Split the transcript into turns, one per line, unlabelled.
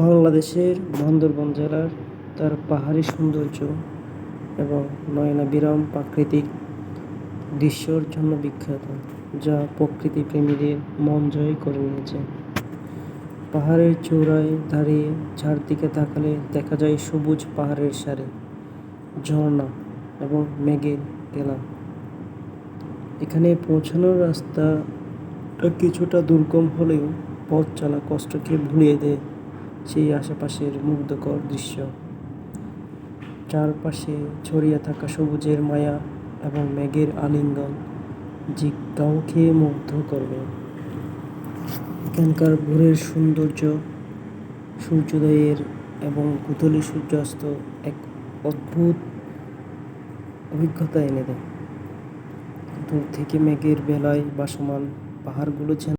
বাংলাদেশের বান্দরবান জেলার তার পাহাড়ি সৌন্দর্য এবং নয়নাভিরাম প্রাকৃতিক দৃশ্যর জন্য বিখ্যাত, যা প্রকৃতি প্রেমীদের মন জয় করে নিয়েছে। পাহাড়ের চূড়ায় দাঁড়িয়ে চারদিকে তাকালে দেখা যায় সবুজ পাহাড়ের সারে, ঝর্ণা এবং মেঘের গেলা এখানে পৌঁছানোর রাস্তা কিছুটা দুর্গম হলেও পথ চলা কষ্টকে ভুলিয়ে দেয়। সেই আশেপাশের মুগ্ধকর দৃশ্য। চারপাশে ছড়িয়ে থাকা সবুজের মায়া এবং মেঘের আলিঙ্গন যে কাউকে মুগ্ধ করবে। এখানকার ভোরের সৌন্দর্য, সূর্যোদয়ের এবং গোধূলি সূর্যাস্ত এক অদ্ভুত অভিজ্ঞতা এনে দেয়। দূর থেকে মেঘের বেলায় বাসমান পাহাড়গুলো যেন